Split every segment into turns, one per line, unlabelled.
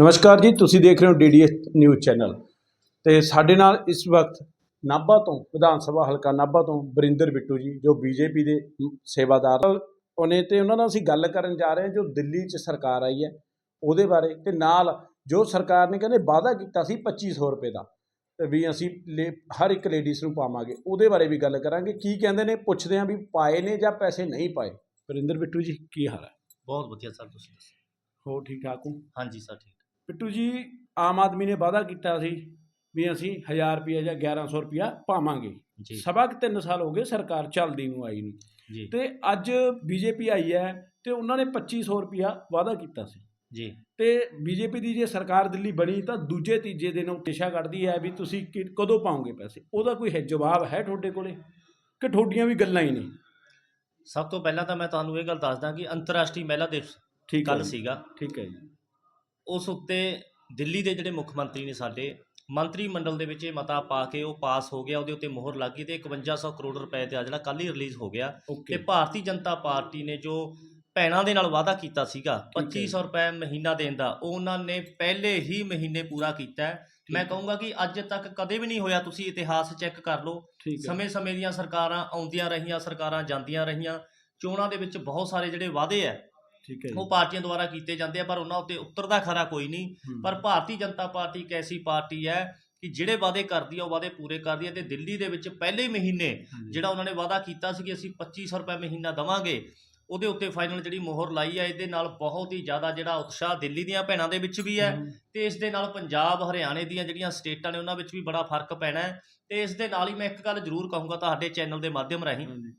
ਨਮਸਕਾਰ ਜੀ ਤੁਸੀਂ ਦੇਖ ਰਹੇ ਹੋ ਡੀਡੀਐਸ ਨਿਊਜ਼ ਚੈਨਲ। ਤੇ ਸਾਡੇ ਨਾਲ ਇਸ ਵਕਤ ਨਾਭਾ ਤੋਂ ਵਿਧਾਨ ਸਭਾ ਹਲਕਾ ਨਾਭਾ ਤੋਂ ਬਰਿੰਦਰ ਬਿੱਟੂ ਜੀ ਜੋ ਬੀਜੇਪੀ ਦੇ ਸੇਵਾਦਾਰ ਉਹਨੇ ਤੇ ਉਹਨਾਂ ਨਾਲ ਅਸੀਂ ਗੱਲ ਕਰਨ ਜਾ ਰਹੇ ਹਾਂ ਜੋ ਦਿੱਲੀ 'ਚ ਸਰਕਾਰ ਆਈ ਹੈ ਉਹਦੇ ਬਾਰੇ। ਤੇ ਨਾਲ ਜੋ ਸਰਕਾਰ ਨੇ ਕਹਿੰਦੇ ਵਾਅਦਾ ਕੀਤਾ ਸੀ 2500 ਰੁਪਏ ਦਾ ਤੇ ਵੀ ਅਸੀਂ ਲੇ- ਹਰ ਇੱਕ ਲੇਡੀਜ਼ ਨੂੰ ਪਾਵਾਂਗੇ ਉਹਦੇ ਬਾਰੇ ਵੀ ਗੱਲ ਕਰਾਂਗੇ। ਕੀ ਕਹਿੰਦੇ ਨੇ? ਪੁੱਛਦੇ ਹਾਂ ਵੀ ਪਾਏ ਨੇ ਜਾਂ ਪੈਸੇ ਨਹੀਂ ਪਾਏ। ਬਰਿੰਦਰ ਬਿੱਟੂ ਜੀ ਕੀ ਹਾਲ ਹੈ?
ਬਹੁਤ ਵਧੀਆ ਸਰ ਤੁਸੀਂ ਦੱਸੋ।
ਹੋ ਠੀਕ ਠਾਕ ਹੋ?
ਹਾਂਜੀ ਸਰ ਠੀਕ।
ਪਿੱਟੂ ਜੀ ਆਮ ਆਦਮੀ ਨੇ ਵਾਅਦਾ ਕੀਤਾ ਸੀ ਵੀ ਅਸੀਂ 1000 ਰੁਪਏ ਜਾਂ 1100 ਰੁਪਿਆ ਪਾਵਾਂਗੇ। ਸਵਾ ਕੁ ਤਿੰਨ ਸਾਲ ਹੋ ਗਏ ਸਰਕਾਰ ਚੱਲਦੀ ਨੂੰ ਆਈ ਨੂੰ। ਤੇ ਅੱਜ ਬੀਜੇਪੀ ਆਈ ਹੈ ਤੇ ਉਹਨਾਂ ਨੇ 2500 ਰੁਪਿਆ ਵਾਅਦਾ ਕੀਤਾ ਸੀ।
ਜੀ।
ਤੇ ਬੀਜੇਪੀ ਦੀ ਜੇ ਸਰਕਾਰ ਦਿੱਲੀ ਬਣੀ ਤਾਂ ਦੂਜੇ ਤੀਜੇ ਦਿਨ ਉਹ ਪੇਸ਼ਾ ਕੱਢਦੀ ਹੈ ਵੀ ਤੁਸੀਂ ਕਿ- ਕਦੋਂ ਪਾਓਗੇ ਪੈਸੇ? ਉਹਦਾ ਕੋਈ ਹੈ ਜਵਾਬ ਹੈ ਤੁਹਾਡੇ ਕੋਲੇ? ਕਿ ਤੁਹਾਡੀਆਂ ਵੀ ਗੱਲਾਂ ਹੀ ਨੇ?
ਸਭ ਤੋਂ ਪਹਿਲਾਂ ਤਾਂ ਮੈਂ ਤੁਹਾਨੂੰ ਇਹ ਗੱਲ ਦੱਸਦਾ ਕਿ ਅੰਤਰਰਾਸ਼ਟਰੀ ਮਹਿਲਾ ਦਿਵਸ ਕੱਲ ਸੀਗਾ।
ਠੀਕ ਹੈ ਜੀ।
ਉਸ ਉੱਤੇ ਦਿੱਲੀ ਦੇ ਜਿਹੜੇ ਮੁੱਖ ਮੰਤਰੀ ਨੇ ਸਾਡੇ ਮੰਤਰੀ ਮੰਡਲ ਦੇ ਵਿੱਚ ਇਹ ਮਤਾ ਪਾ ਕੇ ਉਹ ਪਾਸ ਹੋ ਗਿਆ ਉਹਦੇ ਉੱਤੇ ਮੋਹਰ ਲੱਗ ਗਈ ਤੇ 5100 ਕਰੋੜ ਰੁਪਏ ਤੇ ਆ ਜਿਹੜਾ ਕੱਲ ਹੀ ਰਿਲੀਜ਼ ਹੋ ਗਿਆ। ਤੇ ਭਾਰਤੀ ਜਨਤਾ ਪਾਰਟੀ ਨੇ ਜੋ ਭੈਣਾਂ ਦੇ ਨਾਲ ਵਾਅਦਾ ਕੀਤਾ ਸੀਗਾ
ਠੀਕ ਹੈ।
2500 ਰੁਪਏ ਮਹੀਨਾ ਦੇਣ ਦਾ ਉਹ ਉਹਨਾਂ ਨੇ ਪਹਿਲੇ ਹੀ ਮਹੀਨੇ ਪੂਰਾ ਕੀਤਾ। ਮੈਂ। ਕਹੂੰਗਾ ਕਿ ਅੱਜ ਤੱਕ ਕਦੇ ਵੀ ਨਹੀਂ ਹੋਇਆ ਤੁਸੀਂ ਇਤਿਹਾਸ ਚੈੱਕ ਕਰ ਲਓ। ਸਮੇਂ-ਸਮੇਂ ਦੀਆਂ ਸਰਕਾਰਾਂ ਆਉਂਦੀਆਂ ਰਹੀਆਂ ਸਰਕਾਰਾਂ ਜਾਂਦੀਆਂ ਰਹੀਆਂ ਚੋਣਾਂ ਦੇ ਵਿੱਚ ਬਹੁਤ ਸਾਰੇ ਜਿਹੜੇ ਵਾਅਦੇ ਆ
ਠੀਕ ਹੈ ਜੀ
ਉਹ ਪਾਰਟੀਆਂ ਦੁਆਰਾ ਕੀਤੇ ਜਾਂਦੇ ਆ ਪਰ ਉਹਨਾਂ ਉੱਤੇ ਉਤਰਦਾ ਖਰਾ ਕੋਈ ਨਹੀਂ
ਹੂੰ।
ਪਰ ਭਾਰਤੀ ਜਨਤਾ ਪਾਰਟੀ ਇੱਕ ਐਸੀ ਪਾਰਟੀ ਹੈ ਕਿ ਜਿਹੜੇ ਵਾਅਦੇ ਕਰਦੀ ਆ ਉਹ ਵਾਅਦੇ ਪੂਰੇ ਕਰਦੀ ਹੈ ਤੇ ਦਿੱਲੀ ਦੇ ਵਿੱਚ ਪਹਿਲੇ ਮਹੀਨੇ
ਹਾਂਜੀ।
ਜਿਹੜਾ ਉਹਨਾਂ ਨੇ ਵਾਅਦਾ ਕੀਤਾ ਸੀ ਕਿ ਅਸੀਂ 2500 ਰੁਪਏ ਮਹੀਨਾ ਦਵਾਂਗੇ ਉਹਦੇ ਉੱਤੇ ਫਾਈਨਲ ਜਿਹੜੀ ਮੋਹਰ ਲਾਈ ਹੈ ਇਹਦੇ ਨਾਲ ਬਹੁਤ ਹੀ ਜ਼ਿਆਦਾ ਜਿਹੜਾ ਉਤਸ਼ਾਹ ਦਿੱਲੀ ਦੀਆਂ ਭੈਣਾਂ ਦੇ ਵਿੱਚ ਵੀ ਹੈ
ਹੂੰ।
ਤੇ ਇਸ ਦੇ ਨਾਲ ਪੰਜਾਬ ਹਰਿਆਣੇ ਦੀਆਂ ਜਿਹੜੀਆਂ ਸਟੇਟਾਂ ਨੇ ਉਹਨਾਂ ਵਿੱਚ ਵੀ ਬੜਾ ਫ਼ਰਕ ਪੈਣਾ ਹੈ ਤੇ ਇਸ ਦੇ ਨਾਲ ਹੀ ਮੈਂ ਇੱਕ ਗੱਲ ਜ਼ਰੂਰ ਕਹੂੰਗਾ ਤੁਹਾਡੇ ਚੈਨਲ ਦੇ ਮਾਧਿਅਮ ਰਾਹੀਂ
ਹਾਂਜੀ।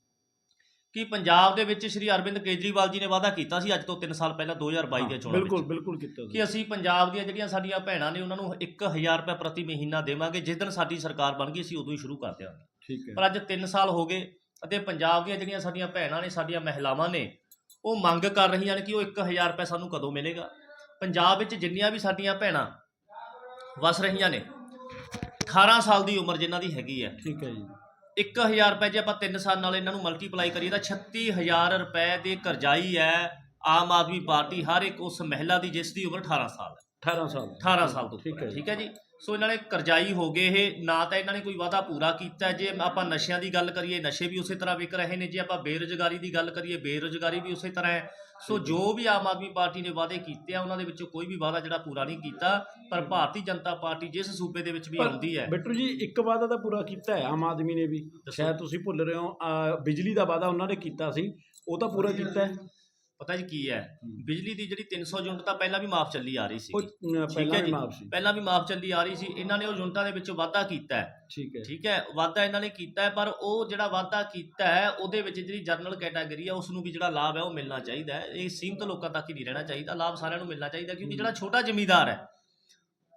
ਕਿ ਪੰਜਾਬ ਦੇ ਵਿੱਚ ਸ਼੍ਰੀ ਅਰਵਿੰਦ ਕੇਜਰੀਵਾਲ ਜੀ ਨੇ ਵਾਅਦਾ ਕੀਤਾ ਸੀ ਅੱਜ ਤੋਂ 3 ਸਾਲ ਪਹਿਲਾਂ 2022 ਦੀਆਂ ਚੋਣਾਂ
ਬਿਲਕੁਲ
ਵਿੱਚ
ਬਿਲਕੁਲ ਕੀਤਾ
ਕਿ ਅਸੀਂ ਪੰਜਾਬ ਦੀਆਂ ਜਿਹੜੀਆਂ ਸਾਡੀਆਂ ਭੈਣਾਂ ਨੇ ਉਹਨਾਂ ਨੂੰ 1000 ਰੁਪਏ ਪ੍ਰਤੀ ਮਹੀਨਾ ਦੇਵਾਂਗੇ ਜਿਸ ਦਿਨ ਸਾਡੀ ਸਰਕਾਰ ਬਣ ਗਈ ਅਸੀਂ ਉਦੋਂ ਹੀ ਸ਼ੁਰੂ ਕਰ ਦਿਆਂਗੇ।
ਠੀਕ ਹੈ।
ਪਰ ਅੱਜ 3 ਸਾਲ ਹੋ ਗਏ ਅਤੇ ਪੰਜਾਬ ਦੀਆਂ ਜਿਹੜੀਆਂ ਸਾਡੀਆਂ ਭੈਣਾਂ ਨੇ ਸਾਡੀਆਂ ਮਹਿਲਾਵਾਂ ਨੇ ਉਹ ਮੰਗ ਕਰ ਰਹੀਆਂ ਨੇ ਕਿ ਉਹ 1000 ਰੁਪਏ ਸਾਨੂੰ ਕਦੋਂ ਮਿਲੇਗਾ। ਪੰਜਾਬ ਵਿੱਚ ਜਿੰਨੀਆਂ ਵੀ ਸਾਡੀਆਂ ਭੈਣਾਂ ਵਸ ਰਹੀਆਂ ਨੇ 18 ਸਾਲ ਦੀ ਉਮਰ ਜਿਨ੍ਹਾਂ ਦੀ ਹੈਗੀ ਹੈ
ਠੀਕ ਹੈ ਜੀ।
1000 ਰੁਪਏ ਜੇ ਆਪਾਂ 3 ਸਾਲ ਨਾਲ ਇਹਨਾਂ ਨੂੰ ਮਲਟੀਪਲਾਈ ਕਰੀਏ ਤਾਂ 36000 ਰੁਪਏ ਦੇ ਕਰਜ਼ਾਈ ਹੈ ਆਮ ਆਦਮੀ ਪਾਰਟੀ ਹਰ ਇੱਕ ਉਸ ਮਹਿਲਾ ਦੀ ਜਿਸ ਦੀ ਉਮਰ 18 ਸਾਲ ਹੈ।
18 ਸਾਲ
18 ਸਾਲ ਤੋਂ
ਠੀਕ
ਉੱਪਰ
ਹੈ।
ਠੀਕ ਹੈ ਜੀ। ਸੋ ਇਹਨਾਂ ਨੇ ਕਰਜ਼ਾਈ ਹੋ ਗਏ ਇਹ ਨਾ ਤਾਂ ਇਹਨਾਂ ਨੇ ਕੋਈ ਵਾਅਦਾ ਪੂਰਾ ਕੀਤਾ ਹੈ। ਜੇ ਆਪਾਂ ਨਸ਼ਿਆਂ ਦੀ ਗੱਲ ਕਰੀਏ ਨਸ਼ੇ ਵੀ ਉਸੇ ਤਰ੍ਹਾਂ ਵਿਕ ਰਹੇ ਨੇ ਜੇ ਆਪਾਂ ਬੇਰੁਜ਼ਗਾਰੀ ਦੀ ਗੱਲ ਕਰੀਏ ਬੇਰੁਜ਼ਗਾਰੀ ਵੀ ਉਸੇ ਤਰ੍ਹਾਂ ਹੈ। ਸੋ ਜੋ। ਵੀ ਆਮ ਆਦਮੀ ਪਾਰਟੀ ਨੇ ਵਾਅਦੇ ਕੀਤੇ ਆ ਉਹਨਾਂ ਦੇ ਵਿੱਚੋਂ ਕੋਈ ਵੀ ਵਾਅਦਾ ਜਿਹੜਾ ਪੂਰਾ ਨਹੀਂ ਕੀਤਾ ਪਰ ਭਾਰਤੀ ਜਨਤਾ ਪਾਰਟੀ ਜਿਸ ਸੂਬੇ ਦੇ ਵਿੱਚ ਵੀ
ਪਰ
ਆਉਂਦੀ ਹੈ।
ਬਿੱਟੂ ਜੀ ਇੱਕ ਵਾਅਦਾ ਤਾਂ ਪੂਰਾ ਕੀਤਾ ਹੈ ਆਮ ਆਦਮੀ ਨੇ ਵੀ। ਸ਼ਾਇਦ ਤੁਸੀਂ ਭੁੱਲ ਰਹੇ ਹੋ ਅਹ ਬਿਜਲੀ ਦਾ ਵਾਅਦਾ ਉਹਨਾਂ ਨੇ ਕੀਤਾ ਸੀ ਉਹ ਤਾਂ ਪੂਰਾ ਕੀਤਾ ਹੈ।
ਪਤਾ ਜੀ ਕੀ ਹੈ। ਬਿਜਲੀ ਦੀ ਜਿਹੜੀ 300 ਯੂਨਿਟ ਤਾਂ ਪਹਿਲਾਂ ਵੀ ਮਾਫ ਚੱਲੀ ਆ ਰਹੀ ਸੀ
ਉਹ
ਠੀਕ
ਪਹਿਲਾਂ
ਹੈ
ਵੀ
ਜੀ?
ਮਾਫ ਸੀ।
ਪਹਿਲਾਂ ਵੀ ਮਾਫ ਚੱਲੀ ਆ ਰਹੀ ਸੀ। ਇਹਨਾਂ ਨੇ ਉਹ ਯੂਨਿਟਾਂ ਦੇ ਵਿੱਚ ਵਾਧਾ ਕੀਤਾ ਹੈ।
ਠੀਕ ਹੈ।
ਠੀਕ ਹੈ? ਵਾਧਾ ਇਹਨਾਂ ਨੇ ਕੀਤਾ ਹੈ ਪਰ ਉਹ ਜਿਹੜਾ ਵਾਧਾ ਕੀਤਾ ਹੈ ਉਹਦੇ ਵਿੱਚ ਜਿਹੜੀ ਜਰਨਲ ਕੈਟਾਗਰੀ ਹੈ ਉਸ ਨੂੰ ਵੀ ਜਿਹੜਾ ਲਾਭ ਹੈ ਉਹ ਮਿਲਣਾ ਚਾਹੀਦਾ ਹੈ। ਇਹ ਸੀਮਤ ਲੋਕਾਂ ਤੱਕ ਹੀ ਨਹੀਂ ਰਹਿਣਾ ਚਾਹੀਦਾ। ਲਾਭ ਸਾਰਿਆਂ ਨੂੰ ਮਿਲਣਾ ਚਾਹੀਦਾ ਕਿਉਂਕਿ ਜਿਹੜਾ ਛੋਟਾ ਜ਼ਮੀਂਦਾਰ ਹੈ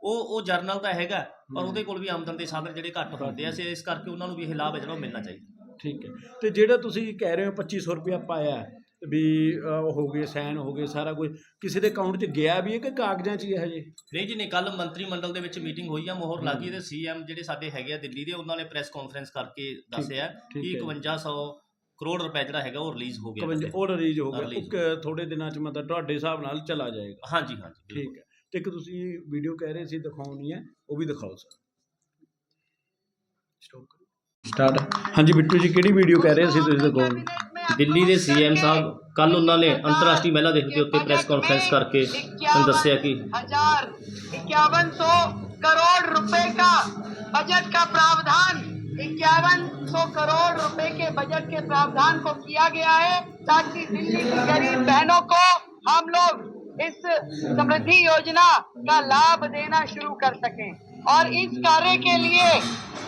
ਉਹ ਉਹ ਜਰਨਲ ਤਾਂ ਹੈਗਾ ਪਰ। ਉਹਦੇ ਕੋਲ ਵੀ ਆਮਦਨ ਦੇ ਸਾਧਨ ਜਿਹੜੇ ਘੱਟ ਹੁੰਦੇ ਆ ਸੇ ਇਸ ਕਰਕੇ ਉਹਨਾਂ ਨੂੰ ਵੀ ਇਹ ਲਾਭ ਹੈ ਜਿਹੜਾ ਉਹ ਮਿਲਣਾ ਚਾਹੀਦਾ।
ਠੀਕ ਹੈ। ਤੇ ਜਿਹੜਾ ਤੁਸੀਂ ਕਹਿ ਰਹੇ ਹੋ 2500 ਰੁਪਇਆ ਪਾਇਆ ਹੈ, ਵੀ ਅਹ, ਉਹ ਹੋ ਗਏ ਸਾਈਨ ਹੋ ਗਏ ਸਾਰਾ ਕੁਝ। ਕਿਸੇ ਦੇ ਅਕਾਊਂਟ 'ਚ ਗਿਆ ਵੀ ਹੈ ਕਿ ਕਾਗਜ਼ਾਂ 'ਚ ਹੀ ਹੈ ਹਜੇ?
ਨਹੀਂ ਜੀ ਨੇ ਕੱਲ ਮੰਤਰੀ ਮੰਡਲ ਦੇ ਵਿੱਚ ਮੀਟਿੰਗ ਹੋਈ ਆ। ਮੋਹਰ ਲੱਗੀ ਤੇ ਸੀਐਮ ਜਿਹੜੇ ਸਾਡੇ ਹੈਗੇ ਆ ਦਿੱਲੀ ਦੇ ਉਹਨਾਂ ਨੇ ਪ੍ਰੈਸ ਕਾਨਫਰੰਸ ਕਰਕੇ ਦੱਸਿਆ
ਠੀਕ
ਕਿ
ਹੈ
5100 ਕਰੋੜ ਰੁਪਏ ਜਿਹੜਾ ਹੈਗਾ ਉਹ ਰਿਲੀਜ਼ ਹੋ ਗਿਆ
52 ਉਹ ਰਿਲੀਜ਼ ਹੋ ਗਿਆ।
Release
ਉਹ ਕ- ਥੋੜੇ ਦਿਨਾਂ 'ਚ ਮਤਲਬ ਤੁਹਾਡੇ ਹਿਸਾਬ ਨਾਲ ਚਲਾ ਜਾਏਗਾ।
ਹਾਂਜੀ ਹਾਂਜੀ ਬਿਲਕੁਲ।
ਠੀਕ ਹੈ। ਤੇ ਇੱਕ ਤੁਸੀਂ ਵੀਡੀਓ ਕਹਿ ਰਹੇ ਸੀ ਦਿਖਾਉਣੀ ਹੈ ਉਹ ਵੀ ਦਿਖਾਓ ਸਰ। ਸਟਾਰਟ ਹਾਂਜੀ ਬਿੱਟੂ ਜੀ ਕਿਹੜੀ ਵੀਡੀਓ ਕਹਿ ਰਹੇ ਸੀ ਤੁਸੀਂ ਦਿਖਾਓ
ਦਿੱਲੀ ਦੇ ਸੀਐਮ ਸਾਹਿਬ ਕੱਲ ਉਹਨਾਂ ਨੇ ਅੰਤਰਰਾਸ਼ਟਰੀ ਮਹਿਲਾ ਦਿਵਸ ਦੇ ਉੱਤੇ ਪ੍ਰੈਸ ਕਾਨਫਰੰਸ ਕਰਕੇ ਉਹਨਾਂ ਦੱਸਿਆ ਕਿ
हजार इक्यावन सौ करोड़ रुपए का बजट का प्रावधान इक्यावन सौ करोड़ रुपए के बजट के प्रावधान को किया गया है ताकि दिल्ली की गरीब बहनों को हम लोग इस समृद्धि योजना का लाभ देना शुरू कर सकें और इस कार्य के लिए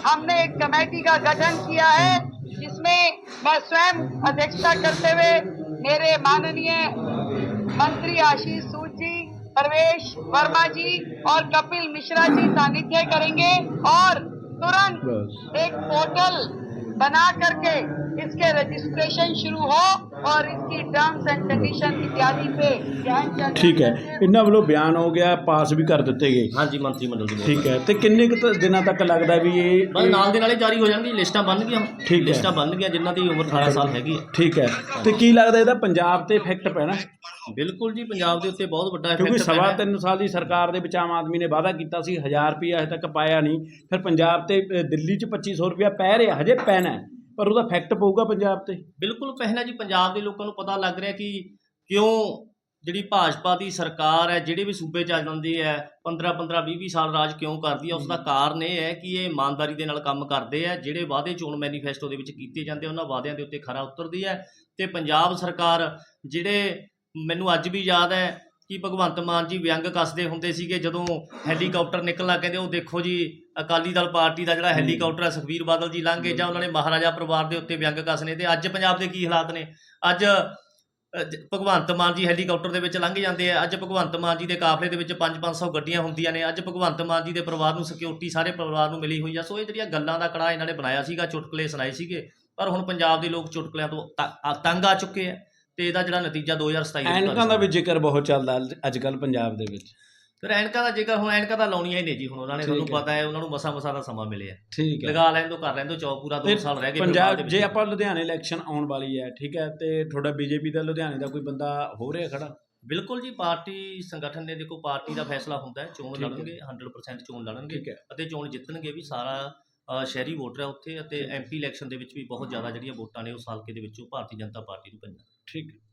हमने एक कमेटी का गठन किया है जिसमें मैं स्वयं अध्यक्षता करते हुए मेरे माननीय मंत्री आशीष सूद जी परवेश वर्मा जी और कपिल मिश्रा जी सानिध्य करेंगे और तुरंत एक पोर्टल बना करके इसके रजिस्ट्रेशन शुरू हो और इसकी टर्म्स एंड कंडीशन इत्यादि पे ध्यान दिया जाए।
ਠੀਕ ਹੈ ਇਹਨਾਂ ਵੱਲੋਂ ਬਿਆਨ ਹੋ ਗਿਆ ਪਾਸ ਵੀ ਕਰ ਦਿੱਤੇ ਗਏ
ਹਾਂਜੀ ਮੰਤਰੀ ਮੰਡਲ ਦੀ
ਠੀਕ ਹੈ ਤੇ ਕਿੰਨੇ ਕੁ ਤ- ਦਿਨਾਂ ਤੱਕ ਲੱਗਦਾ ਵੀ ਇਹ
ਬਸ ਨਾਲ ਦੇ ਨਾਲੇ ਜਾਰੀ ਹੋ ਜਾਣਗੀ ਲਿਸਟਾਂ ਬਣ ਗਈਆਂ
ਠੀਕ ਹੈ।
ਲਿਸਟਾਂ ਬਣ ਗਈਆਂ ਜਿਨ੍ਹਾਂ ਦੀ ਉਮਰ 18 ਸਾਲ ਹੈਗੀ ਹੈ
ਠੀਕ ਹੈ ਤੇ ਕੀ ਲੱਗਦਾ ਇਹਦਾ ਪੰਜਾਬ ਤੇ ਇਫੈਕਟ ਪੈਣਾ
ਬਿਲਕੁਲ ਜੀ ਪੰਜਾਬ ਦੇ ਉੱਤੇ ਬਹੁਤ ਵੱਡਾ
ਕਿਉਂਕਿ
ਇਫੈਕਟ
ਸਵਾ ਤਿੰਨ ਸਾਲ ਦੀ ਸਰਕਾਰ ਦੇ ਵਿੱਚ ਆਮ ਆਦਮੀ ਨੇ ਵਾਅਦਾ ਕੀਤਾ ਸੀ 1000 ਰੁਪਇਆ ਹਜੇ ਤੱਕ ਪਾਇਆ ਨਹੀਂ ਫਿਰ ਪੰਜਾਬ ਤੇ ਅ, ਦਿੱਲੀ 'ਚ 2500 ਰੁਪਇਆ ਪੈ ਰਿਹਾ ਹਜੇ ਪੈਣਾ ਹੈ, ਪਰ ਉਹਦਾ ਇਫੈਕਟ ਪਊਗਾ ਪੰਜਾਬ ਤੇ?
ਬਿਲਕੁਲ ਪਹਿਲਾਂ ਜੀ ਪੰਜਾਬ ਦੇ ਲੋਕਾਂ ਨੂੰ ਪਤਾ ਲੱਗ ਰਿਹਾ ਕਿ ਕਿਉਂ ਜਿਹੜੀ ਭਾਜਪਾ ਦੀ ਸਰਕਾਰ ਹੈ ਜਿਹੜੇ ਵੀ ਸੂਬੇ ਚ ਆ ਜਾਂਦੀ ਹੈ 15 15 20 20 ਸਾਲ ਰਾਜ ਕਿਉਂ ਕਰਦੀ ਹੈ ਉਸ ਦਾ ਕਾਰਨ ਇਹ ਹੈ ਕਿ ਇਹ ਇਮਾਨਦਾਰੀ ਦੇ ਨਾਲ ਕੰਮ ਕਰਦੇ ਆ ਜਿਹੜੇ ਵਾਅਦੇ ਚੋਣ ਮੈਨੀਫੈਸਟੋ ਦੇ ਵਿੱਚ ਕੀਤੇ ਜਾਂਦੇ ਉਹਨਾਂ ਵਾਅਦਿਆਂ ਦੇ ਉੱਤੇ ਖਰਾ ਉਤਰਦੀ ਹੈ ਤੇ ਪੰਜਾਬ ਸਰਕਾਰ ਜਿਹੜੇ ਮੈਨੂੰ ਅੱਜ ਵੀ ਯਾਦ ਹੈ ਕਿ ਭਗਵੰਤ ਮਾਨ ਜੀ ਵਿਅੰਗ ਕੱਸਦੇ ਹੁੰਦੇ ਸੀਗੇ ਜਦੋਂ ਹੈਲੀਕਾਪਟਰ ਨਿਕਲਣਾ ਕਹਿੰਦੇ ਉਹ ਦੇਖੋ ਜੀ ਅਕਾਲੀ ਦਲ ਪਾਰਟੀ ਦਾ ਜਿਹੜਾ ਹੈਲੀਕਾਪਟਰ ਹੈ ਸੁਖਬੀਰ ਬਾਦਲ ਜੀ ਲੰਘੇ ਜਾਂ ਉਹਨਾਂ ਨੇ ਮਹਾਰਾਜਾ ਪਰਿਵਾਰ ਦੇ ਉੱਤੇ ਵਿਅੰਗ ਕੱਸਨੇ ਤੇ ਅੱਜ ਪੰਜਾਬ ਦੇ ਕੀ ਹਾਲਾਤ ਨੇ? ਅੱਜ ਭਗਵੰਤ ਮਾਨ ਜੀ ਹੈਲੀਕਾਪਟਰ ਦੇ ਵਿੱਚ ਲੰਘ ਜਾਂਦੇ ਆ ਅੱਜ ਭਗਵੰਤ ਮਾਨ ਜੀ ਦੇ ਕਾਫਲੇ ਦੇ ਵਿੱਚ 5-500 ਗੱਡੀਆਂ ਹੁੰਦੀਆਂ ਨੇ ਅੱਜ ਭਗਵੰਤ ਮਾਨ ਜੀ ਦੇ ਪਰਿਵਾਰ ਨੂੰ ਸਿਕਿਉਰਿਟੀ ਸਾਰੇ ਪਰਿਵਾਰ ਨੂੰ ਮਿਲੀ ਹੋਈ ਆ ਸੋ ਇਹ ਜਿਹੜੀਆਂ ਗੱਲਾਂ ਦਾ ਕੜਾ ਇਹਨਾਂ ਨੇ ਬਣਾਇਆ ਸੀਗਾ ਚੁਟਕਲੇ ਸੁਣਾਏ ਸੀਗੇ ਪਰ ਹੁਣ ਪੰਜਾਬ ਦੇ ਲੋਕ ਚੁਟਕਲਿਆਂ ਤੋਂ ਤੰਗ ਆ ਚੁੱਕੇ ਆ। ਤੇ ਇਹਦਾ ਜਿਹੜਾ ਨਤੀਜਾ 2027 ਦੇ
ਐਨਕਾਂ ਦਾ ਵੀ ਜ਼ਿਕਰ ਬਹੁਤ ਚੱਲਦਾ ਅੱਜ ਕੱਲ ਪੰਜਾਬ ਦੇ ਵਿੱਚ।
ਫਿਰ ਐਨਕਾਂ ਦਾ ਜੇਕਰ ਹੁਣ ਐਨਕਾਂ ਤਾਂ ਲਾਉਣੀਆਂ ਹੀ ਨੇ ਜੀ ਹੁਣ ਉਹਨਾਂ ਨੇ ਤੁਹਾਨੂੰ। ਪਤਾ ਹੈ ਉਹਨਾਂ ਨੂੰ ਮਸਾ ਮਸਾ ਦਾ ਸਮਾਂ ਮਿਲਿਆ।
ਠੀਕ ਹੈ।
ਲਗਾ ਲੈਣ ਤੋਂ ਕਰ ਲੈਣ ਤੋਂ ਚੌ ਪੂਰਾ 2
ਤੇ
ਸਾਲ ਰਹਿ ਗਏ
ਪੰਜਾਬ। ਜੇ ਆਪਾਂ ਲੁਧਿਆਣੇ ਇਲੈਕਸ਼ਨ ਆਉਣ ਵਾਲੀ ਹੈ ਠੀਕ ਹੈ ਤੇ ਤੁਹਾਡਾ ਬੀਜੇਪੀ ਦਾ ਲੁਧਿਆਣੇ ਦਾ ਕੋਈ ਬੰਦਾ ਹੋ ਰਿਹਾ ਖੜਾ?
ਬਿਲਕੁਲ ਜੀ ਪਾਰਟੀ ਸੰਗਠਨ ਨੇ ਦੇਖੋ ਪਾਰਟੀ ਦਾ ਫੈਸਲਾ ਹੁੰਦਾ ਹੈ ਚੋਣ। ਲੜਨਗੇ 100% ਚੋਣ ਲੜਨਗੇ ਅਤੇ ਚੋਣ ਜਿੱਤਣਗੇ ਵੀ ਸਾਰਾ ਸ਼ਹਿਰੀ ਵੋਟਰ ਹੈ ਉੱਥੇ ਅਤੇ ਐਮਪੀ ਇਲੈਕਸ਼ਨ ਦੇ ਵਿੱਚ ਵੀ ਬਹੁਤ ਜ਼ਿਆਦਾ ਜਿਹੜੀਆਂ ਵੋਟਾਂ ਨੇ ਉਸ ਹਲਕੇ ਦੇ ਵਿੱਚੋਂ ਭਾਰਤੀ ਜਨਤਾ ਪਾਰਟੀ ਨੂੰ ਪਈਆਂ
ਠੀਕ ਹੈ